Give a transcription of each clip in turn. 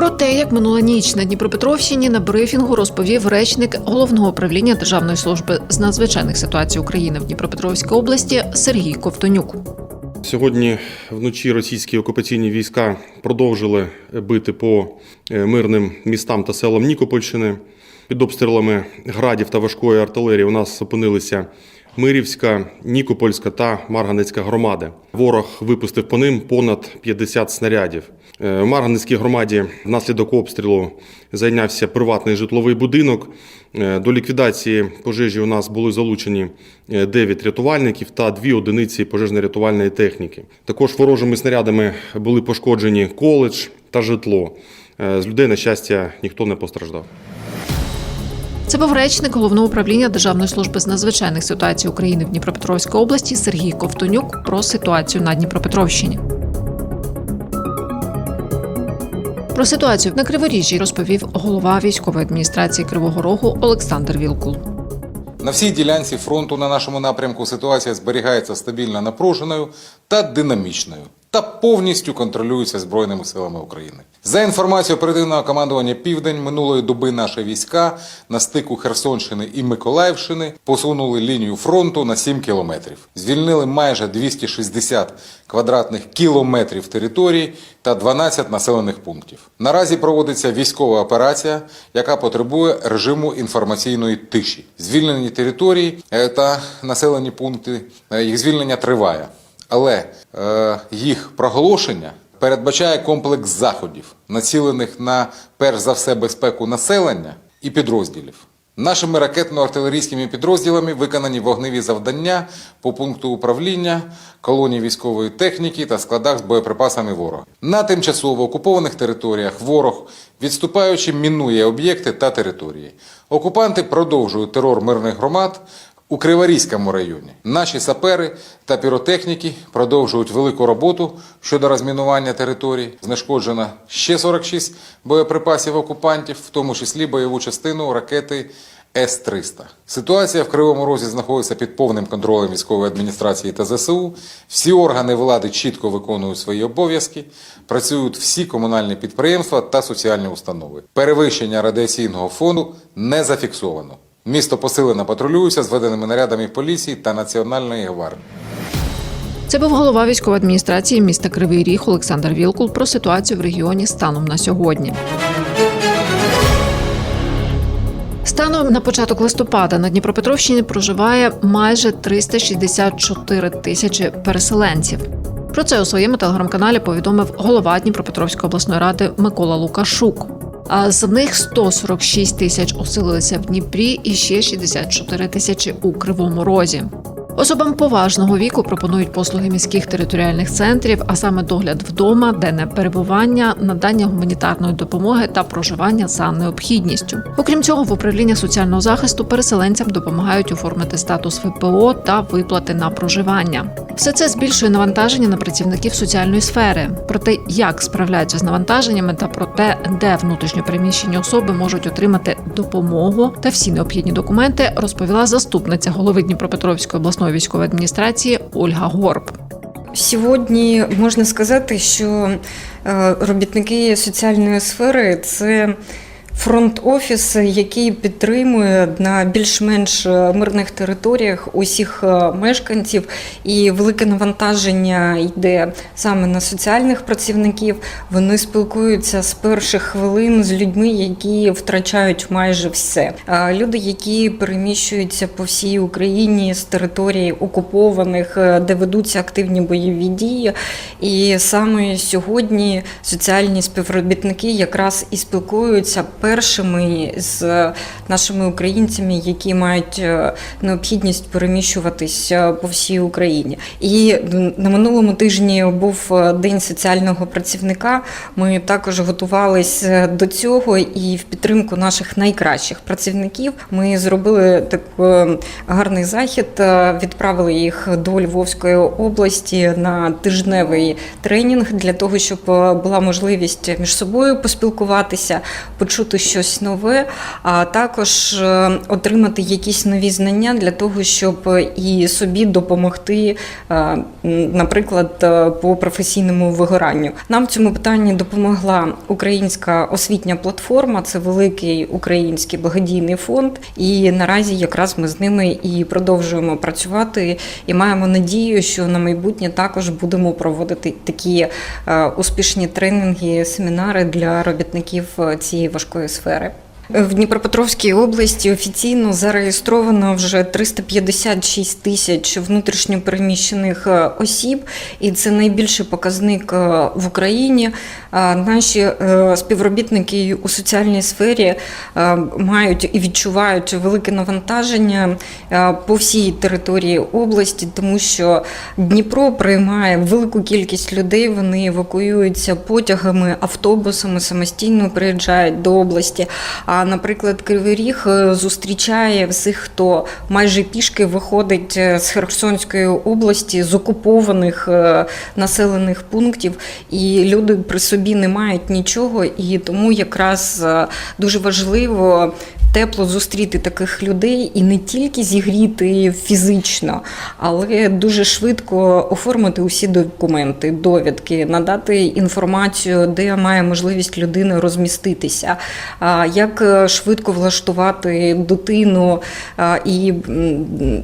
Про те, як минула ніч на Дніпропетровщині на брифінгу розповів речник головного управління Державної служби з надзвичайних ситуацій України в Дніпропетровській області Сергій Ковтонюк. Сьогодні вночі російські окупаційні війська продовжили бити по е, мирним містам та селам Нікопольщини. Під обстрілами градів та важкої артилерії у нас опинилися Мирівська, Нікопольська та Марганецька громади. Ворог випустив по ним понад 50 снарядів. Е, В Марганецькій громаді внаслідок обстрілу зайнявся приватний житловий будинок. Е, До ліквідації пожежі у нас були залучені е, 9 рятувальників та 2 одиниці пожежно-рятувальної техніки. Також ворожими снарядами були пошкоджені коледж та житло. Е, З людей, на щастя, ніхто не постраждав. Це був речник головного управління Державної служби з надзвичайних ситуацій України в Дніпропетровській області Сергій Ковтонюк про ситуацію на Дніпропетровщині. Про ситуацію на Криворіжжі розповів голова військової адміністрації Кривого Рогу Олександр Вілкул. На всій ділянці фронту на нашому напрямку ситуація зберігається стабільно напруженою та динамічною та повністю контролюється Збройними силами України. За інформацією оперативного командування Південь минулої доби наші війська на стику Херсонщини і Миколаївщини посунули лінію фронту на 7 кілометрів. Звільнили майже 260 квадратних кілометрів території та 12 населених пунктів. Наразі проводиться військова операція, яка потребує режиму інформаційної тиші. Звільнені території е, та населені пункти, е, їх звільнення триває. Але е, їх проголошення передбачає комплекс заходів, націлених на перш за все безпеку населення і підрозділів. Нашими ракетно-артилерійськими підрозділами виконані вогневі завдання по пункту управління, колонії військової техніки та складах з боєприпасами ворога. На тимчасово окупованих територіях ворог, відступаючи, мінує об'єкти та території. Окупанти продовжують терор мирних громад, у Криворізькому районі наші сапери та піротехніки продовжують велику роботу щодо розмінування територій. Знешкоджено ще 46 боєприпасів окупантів, в тому числі бойову частину ракети С-300. Ситуація в Кривому Розі знаходиться під повним контролем військової адміністрації та ЗСУ. Всі органи влади чітко виконують свої обов'язки, працюють всі комунальні підприємства та соціальні установи. Перевищення радіаційного фону не зафіксовано. Місто посилено патрулюється зведеними нарядами поліції та Національної гвардії. Це був голова військової адміністрації міста Кривий Ріг Олександр Вілкул про ситуацію в регіоні станом на сьогодні. Станом на початок листопада на Дніпропетровщині проживає майже 364 тисячі переселенців. Про це у своєму телеграм-каналі повідомив голова Дніпропетровської обласної ради Микола Лукашук. А з них 146 тисяч оселилися в Дніпрі і ще 64 тисячі у Кривому Розі. Особам поважного віку пропонують послуги міських територіальних центрів, а саме догляд вдома, денне перебування, надання гуманітарної допомоги та проживання за необхідністю. Окрім цього, в управління соціального захисту переселенцям допомагають оформити статус ВПО та виплати на проживання. Все це збільшує навантаження на працівників соціальної сфери. Про те, як справляються з навантаженнями, та про те, де внутрішньо переміщені особи можуть отримати допомогу та всі необхідні документи, розповіла заступниця голови Дніпропетровської обласної військової адміністрації Ольга Горб. Сьогодні можна сказати, що е, робітники соціальної сфери це фронт-офіс, який підтримує на більш-менш е, мирних територіях усіх е, мешканців, і велике навантаження йде саме на соціальних працівників. Вони спілкуються з перших хвилин з людьми, які втрачають майже все. Люди, які переміщуються по всій Україні з територій окупованих, е, де ведуться активні бойові дії. І саме сьогодні соціальні співробітники якраз і спілкуються першими з нашими українцями, які мають е, необхідність переміщуватися по всій Україні. І на минулому тижні був е, день соціального працівника. Ми також готувалися до цього і в підтримку наших найкращих працівників ми зробили такий гарний захід. е, Відправили їх до Львовської області на тижневий тренінг для того, щоб е, була можливість між собою поспілкуватися, почути щось нове, а також е, отримати якісь нові знання для того, щоб і собі допомогти, е, наприклад, е, по професійному вигоранню. Нам в цьому питанні допомогла українська освітня платформа. Це великий український благодійний фонд. І наразі якраз ми з ними і продовжуємо працювати. І маємо надію, що на майбутнє також будемо проводити такі успішні тренінги, семінари для робітників цієї важкої сфери. В Дніпропетровській області офіційно зареєстровано вже 356 тисяч внутрішньопереміщених е, осіб, і це найбільший показник е, в Україні. Е, Наші співробітники у соціальній сфері мають і відчувають велике навантаження по всій території області, тому що Дніпро приймає велику кількість людей. Вони евакуюються потягами, автобусами, самостійно приїжджають до області. А, наприклад, Кривий Ріг е, зустрічає всіх, хто майже пішки виходить е, з Херсонської області, з окупованих е, населених пунктів, і люди при собі не мають нічого, і тому якраз дуже важливо. Тепло зустріти таких людей і не тільки зігріти фізично, але дуже швидко оформити усі документи, довідки, надати інформацію, де має можливість людина розміститися, як швидко влаштувати дитину і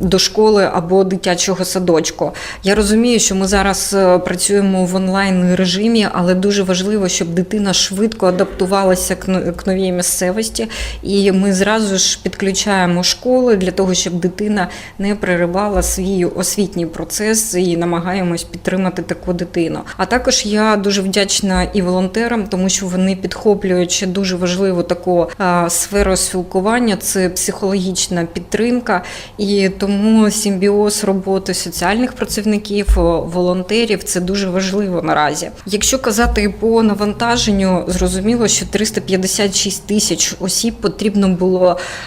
до школи або дитячого садочку. Я розумію, що ми зараз е, працюємо в онлайн режимі, але дуже важливо, щоб дитина швидко адаптувалася к новій місцевості, і ми зразу ж підключаємо школи для того, щоб дитина не переривала свій освітній процес і намагаємось підтримати таку дитину. А також я дуже вдячна і волонтерам, тому що вони підхоплюють дуже важливу таку сферу спілкування. Це психологічна підтримка, і тому симбіоз роботи соціальних працівників, волонтерів це дуже важливо наразі. Якщо казати по навантаженню, зрозуміло, що 356 тисяч осіб потрібно було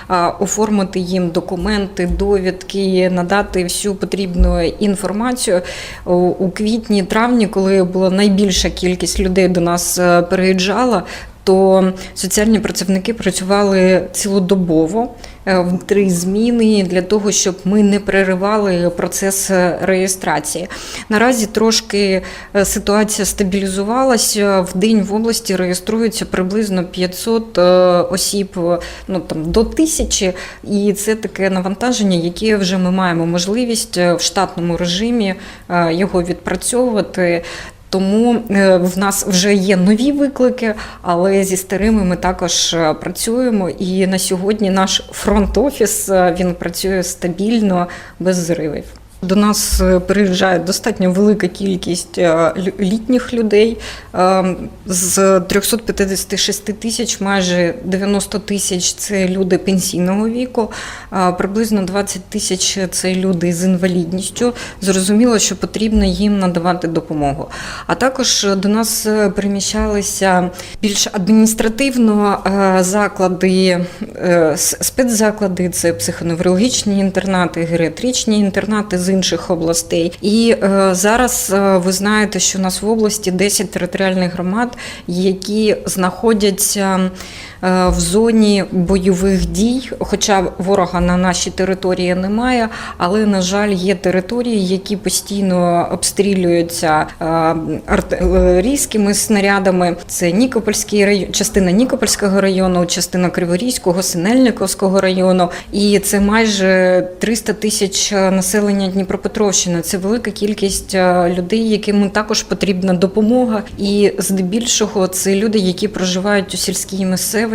а, оформити їм документи, довідки, надати всю потрібну інформацію У- у квітні, травні, коли була найбільша кількість людей до нас е, переїжджала. То соціальні працівники працювали цілодобово е, в три зміни для того, щоб ми не переривали процес реєстрації. Наразі трошки е, ситуація стабілізувалася. В день в області реєструється приблизно 500 е, осіб, ну там до тисячі, і це таке навантаження, яке вже ми маємо можливість в штатному режимі його відпрацьовувати. Тому е, в нас вже є нові виклики, але зі старими ми також е, працюємо. І на сьогодні наш фронт-офіс е, він працює стабільно, без зривів. До нас е, приїжджає достатньо велика кількість е, літніх людей. Е, З 356 тисяч майже 90 тисяч це люди пенсійного віку, приблизно 20 тисяч це люди з інвалідністю. Зрозуміло, що потрібно їм надавати допомогу. А також до нас переміщалися більш адміністративно заклади, спецзаклади, це психоневрологічні інтернати, геріатричні інтернати з інших областей. І е, зараз е, ви знаєте, що у нас в області 10 територіальних громад, які знаходяться в зоні бойових дій. Хоча ворога на нашій території немає, але на жаль, є території, які постійно обстрілюються е, артилерійськими снарядами. Це Нікопольський район, частина Нікопольського району, частина Криворізького, Синельниковського району. І це майже 300 тисяч населення Дніпропетровщини. Це велика кількість е, людей, яким також потрібна допомога. І здебільшого це люди, які проживають у сільській місцевості,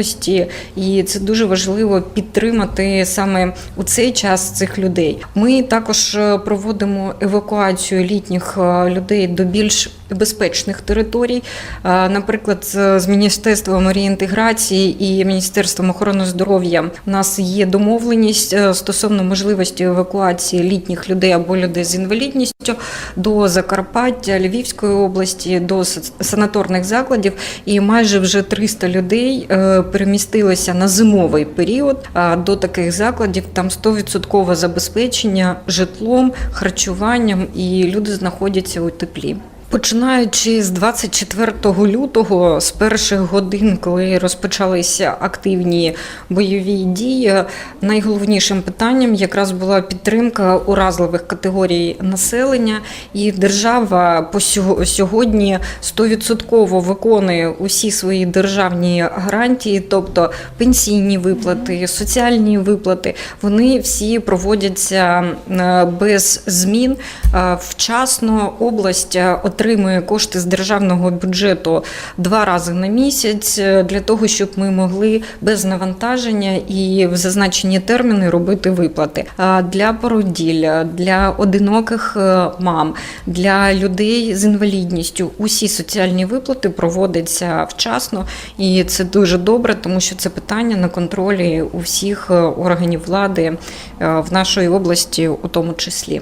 і це дуже важливо підтримати саме у цей час цих людей. Ми також е, проводимо евакуацію літніх е, людей до більш безпечних територій. Наприклад, з з Міністерством реінтеграції і Міністерством охорони здоров'я у нас є домовленість е, стосовно можливості евакуації літніх людей або людей з інвалідністю до Закарпаття, Львівської області, до санаторних закладів. І майже вже 300 людей е, перемістилися на зимовий період до таких закладів. Там 100% забезпечення житлом, харчуванням, і люди знаходяться у теплі. Починаючи з 24 лютого, з перших годин, коли розпочалися активні бойові дії, найголовнішим питанням якраз була підтримка уразливих категорій населення, і держава по сьогодні 100% виконує усі свої державні гарантії, тобто пенсійні виплати, соціальні виплати, вони всі проводяться е, без змін. Е, Вчасно область е, отримує кошти з державного бюджету два рази на місяць е, для того, щоб ми могли без навантаження і в зазначені терміни робити виплати А для породіль, для одиноких е, мам, для людей з інвалідністю. Усі соціальні виплати проводяться вчасно, і це дуже добре, тому що це питання на контролі у всіх е, органів влади в нашій області, у тому числі.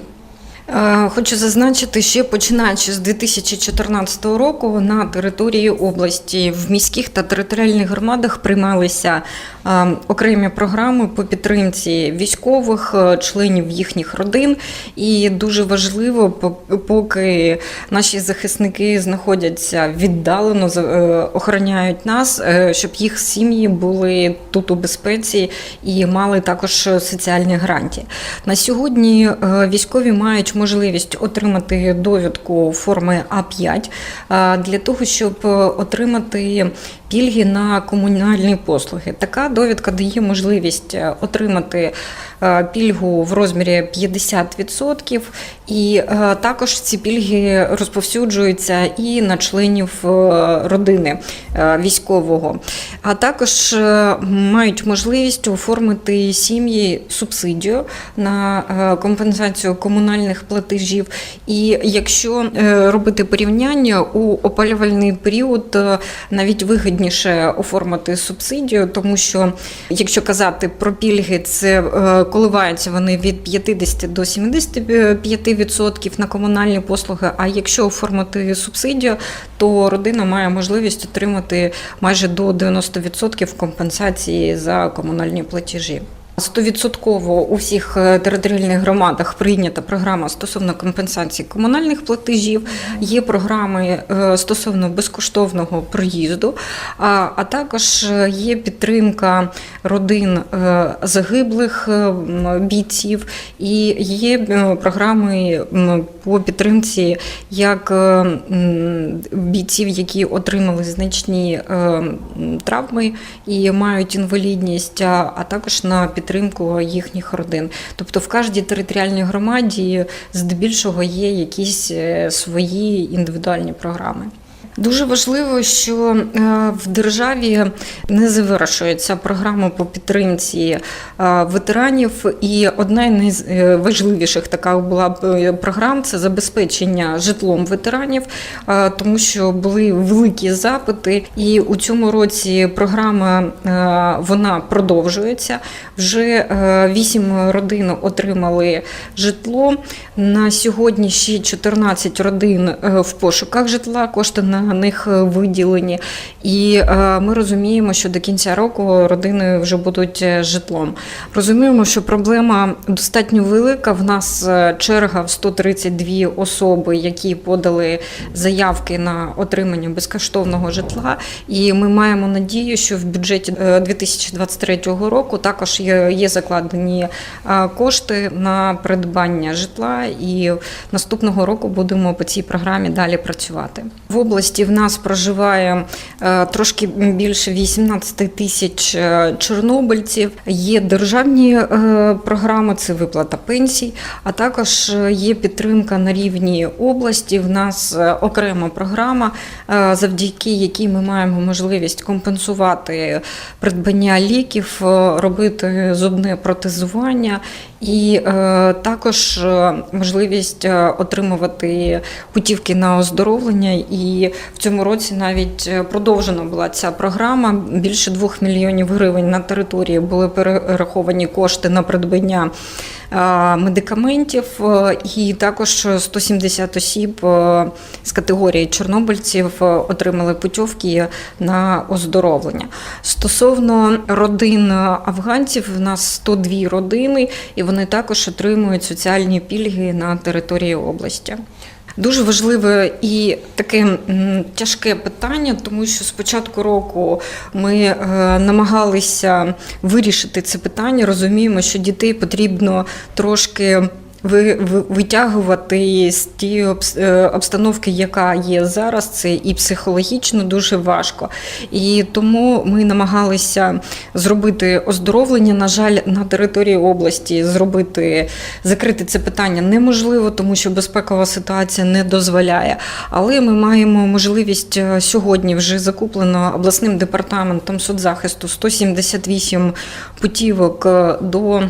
Е, Хочу зазначити, що починаючи з 2014 року на території області в міських та територіальних громадах приймалися е, окремі програми по підтримці військових, е, членів їхніх родин. І дуже важливо, по- поки наші захисники знаходяться віддалено, охороняють нас, щоб їх сім'ї були тут у безпеці і мали також соціальні гарантії. На сьогодні військові мають можливість отримати довідку форми А5 е, для того, щоб е, отримати пільги на комунальні послуги. Така довідка дає можливість е, отримати пільгу в розмірі 50%, і е, також ці пільги розповсюджуються і на членів е, родини е, військового. А також е, мають можливість оформити сім'ї субсидію на е, компенсацію комунальних платежів. І якщо е, робити порівняння у опалювальний період, е, навіть вигідніше оформити субсидію, тому що якщо казати про пільги, це е, коливаються вони від 50 до 75% на комунальні послуги. А якщо оформити субсидію, то родина має можливість отримати майже до 90% компенсації за комунальні платежі. Стовідсотково у всіх е, територіальних громадах прийнята програма стосовно компенсації комунальних платежів. Є програми е, стосовно безкоштовного проїзду, а, також е, є підтримка родин загиблих бійців, і є програми по підтримці як бійців, які отримали значні травми і мають інвалідність, а також на підтримку їхніх родин. Тобто в кожній територіальній громаді здебільшого є якісь е, свої індивідуальні програми. Дуже важливо, що е, в державі не завершується програма по підтримці е, ветеранів, і одна з найважливіших така була б е, програм це забезпечення житлом ветеранів, е, тому що були великі запити, і у цьому році програма е, вона продовжується. Вже е, вісім родин отримали житло. На сьогодні ще 14 родин е, в пошуках житла. Кошти на них е, виділені. І е, ми розуміємо, що до кінця року родини вже будуть е, житлом. Розуміємо, що проблема достатньо велика. В нас черга в 132 особи, які подали заявки на отримання безкоштовного житла. І ми маємо надію, що в бюджеті е, 2023 року також є, закладені кошти на придбання житла, і наступного року будемо по цій програмі далі працювати. В області в нас проживає е, трошки більше 18 тисяч е, чорнобильців. Є державні е, програми, це виплата пенсій, а також є підтримка на рівні області. В нас окрема програма, завдяки якій ми маємо можливість компенсувати придбання ліків, робити зубне протезування і е, також е, можливість е, отримувати путівки на оздоровлення. І в цьому році навіть е, продовжена була ця програма. Більше двох мільйонів гривень на території були перераховані кошти на придбання медикаментів, е, і також 170 осіб е, з категорії чорнобильців е, отримали путівки на оздоровлення. Стосовно родин афганців, в нас 102 родини, і вони також отримують соціальні пільги на території області. Дуже важливе і таке тяжке питання, тому що з початку року ми е, намагалися вирішити це питання. Розуміємо, що дітей потрібно трошки. Ви ви- витягувати з тієї е, обстановки, яка є зараз, це і психологічно дуже важко. І тому ми намагалися зробити оздоровлення. На жаль, на території області зробити закрити це питання неможливо, тому що безпекова ситуація не дозволяє. Але ми маємо можливість е, сьогодні вже закуплено обласним департаментом соцзахисту 178 путівок е, до.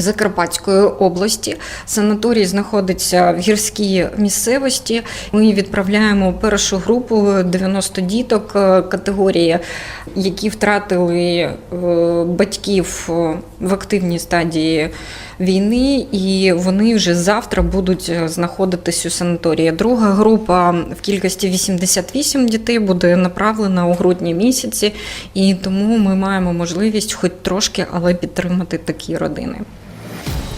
Закарпатської області санаторій знаходиться в гірській місцевості. Ми відправляємо першу групу 90 діток е, категорії, які втратили е, батьків е, в активній стадії війни, і вони вже завтра будуть знаходитись у санаторії. Друга група в кількості 88 дітей буде направлена у грудні місяці, і тому ми маємо можливість, хоч трошки, але підтримати такі родини.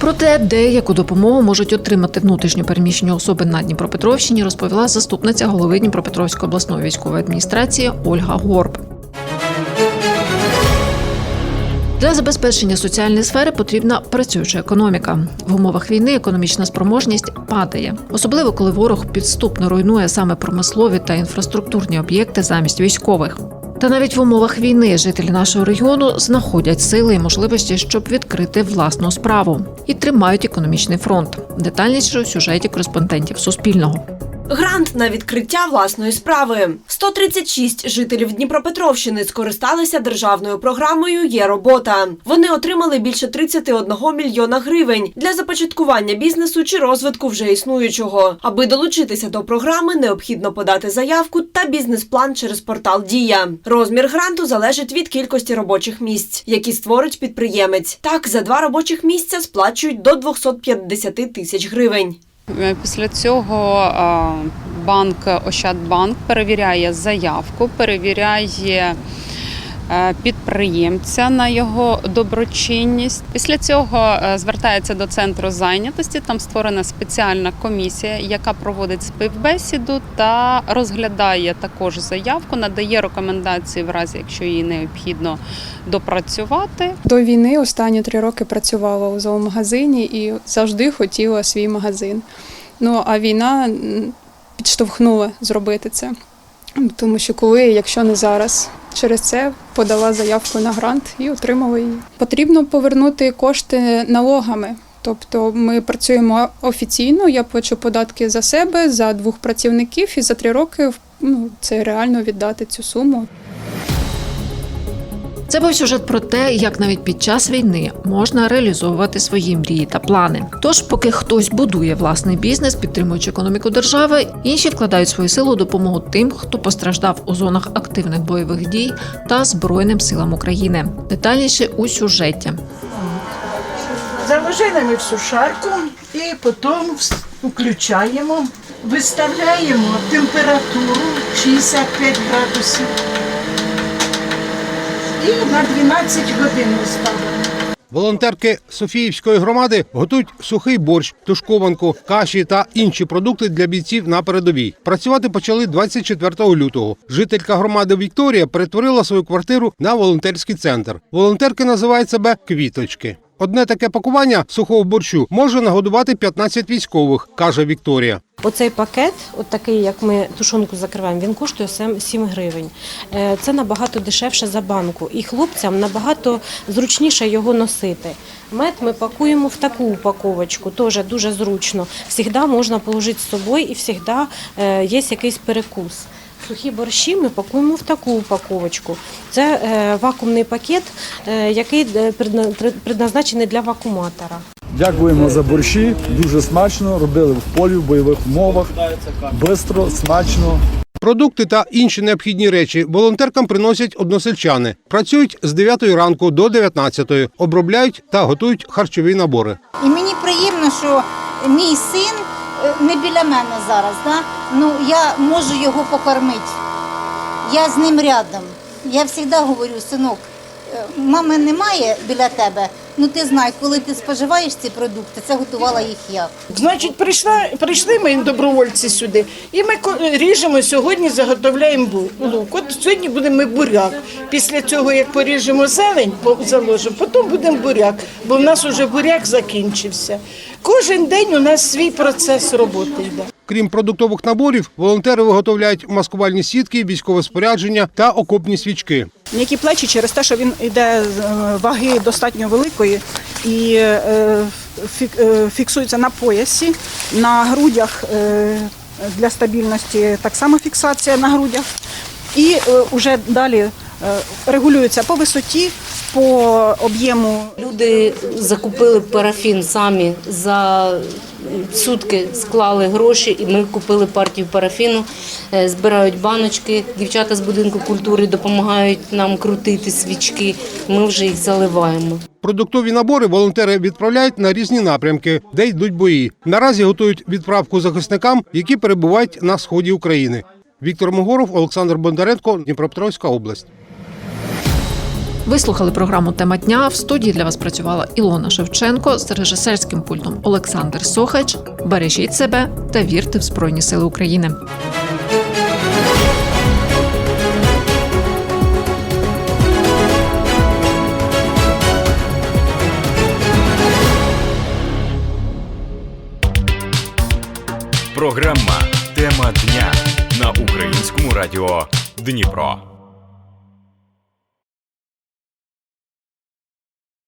Про те, де допомогу можуть отримати внутрішньо переміщені особи на Дніпропетровщині, розповіла заступниця голови Дніпропетровської обласної військової адміністрації Ольга Горб. Для забезпечення соціальної сфери потрібна працююча економіка. В умовах війни економічна спроможність падає, особливо коли ворог підступно руйнує саме промислові та інфраструктурні об'єкти замість військових. Та навіть в умовах війни жителі нашого регіону знаходять сили і можливості, щоб відкрити власну справу і тримають економічний фронт. Детальніше у сюжеті кореспондентів Суспільного. Грант на відкриття власної справи. 136 жителів Дніпропетровщини скористалися державною програмою Є робота. Вони отримали більше 31 мільйона гривень для започаткування бізнесу чи розвитку вже існуючого. Аби долучитися до програми, необхідно подати заявку та бізнес-план через портал Дія. Розмір гранту залежить від кількості робочих місць, які створить підприємець. Так, за два робочих місця сплачують до 250 тисяч гривень. Е, Після цього банк Ощадбанк перевіряє заявку, перевіряє е, підприємця на його доброчинність. Після цього е, звертається до центру зайнятості. Там створена спеціальна комісія, яка проводить співбесіду та розглядає також заявку, надає рекомендації в разі, якщо їй необхідно допрацювати. До війни останні три роки працювала у зоомагазині і завжди хотіла свій магазин. Ну а війна підштовхнула зробити це. Тому що коли, якщо не зараз, через це подала заявку на грант і отримала її. Потрібно повернути кошти налогами. Тобто ми працюємо офіційно, я плачу податки за себе, за двох працівників, і за три роки ну, це реально віддати цю суму. Це був сюжет про те, як навіть під час війни можна реалізовувати свої мрії та плани. Тож, поки хтось будує власний бізнес, підтримуючи економіку держави, інші вкладають свою силу допомогу тим, хто постраждав у зонах активних бойових дій та Збройним силам України. Детальніше у сюжеті. Заложили ми в сушарку і потім включаємо, виставляємо температуру 65 градусів. І на 12 годин виставимо. Волонтерки Софіївської громади готують сухий борщ, тушкованку, каші та інші продукти для бійців на передовій. Працювати почали 24 лютого. Жителька громади Вікторія перетворила свою квартиру на волонтерський центр. Волонтерки називають себе квіточки. Одне таке пакування сухого борщу може нагодувати 15 військових, каже Вікторія. Оцей пакет, от такий, як ми тушонку закриваємо, він коштує сем- 7 гривень. Е, Це набагато дешевше за банку, і хлопцям набагато зручніше його носити. Мед ми пакуємо в таку упаковочку, теж дуже зручно. Всігда можна положити з собою і завжди е, є якийсь перекус. Сухі борщі ми пакуємо в таку упаковочку. Це е, вакуумний пакет, е, який е, предна- пред- предназначений для вакууматора. Дякуємо за борщі. Дуже смачно. Робили в полі в бойових умовах. Бистро, смачно. Продукти та інші необхідні речі волонтеркам приносять односельчани. Працюють з 9 ранку до 19, обробляють та готують харчові набори. І мені приємно, що мій син не біля мене зараз. Да? Ну, я можу його покормити. Я з ним рядом. Я завжди говорю, синок, е, мами немає біля тебе. Ну ти знаєш, коли ти споживаєш ці продукти, це готувала їх я. Значить, прийшла, прийшли ми добровольці сюди, і ми ріжемо сьогодні, заготовляємо лук. От сьогодні будемо буряк. Після цього, як поріжемо зелень, заложимо, потім будемо буряк, бо в нас уже буряк закінчився. Кожен день у нас свій процес роботи йде. Крім продуктових наборів, волонтери виготовляють маскувальні сітки, військове спорядження та окопні свічки. М'які плечі через те, що він йде е, ваги достатньо великої і е, е, фіксується на поясі, на грудях для стабільності так само фіксація на грудях. І вже далі регулюється по висоті, по об'єму Люди закупили парафін самі за сутки склали гроші, і ми купили партію парафіну, е, збирають баночки. Дівчата з будинку культури допомагають нам крутити свічки. Ми вже їх заливаємо. Продуктові набори волонтери відправляють на різні напрямки, де йдуть бої. Наразі готують відправку захисникам, які перебувають на сході України. Віктор Могоров, Олександр Бондаренко, Дніпропетровська область. Ви слухали програму Тема дня. В студії для вас працювала Ілона Шевченко з режисерським пультом Олександр Сохач. Бережіть себе та вірте в Збройні Сили України. Програма Тема дня на українському радіо Дніпро.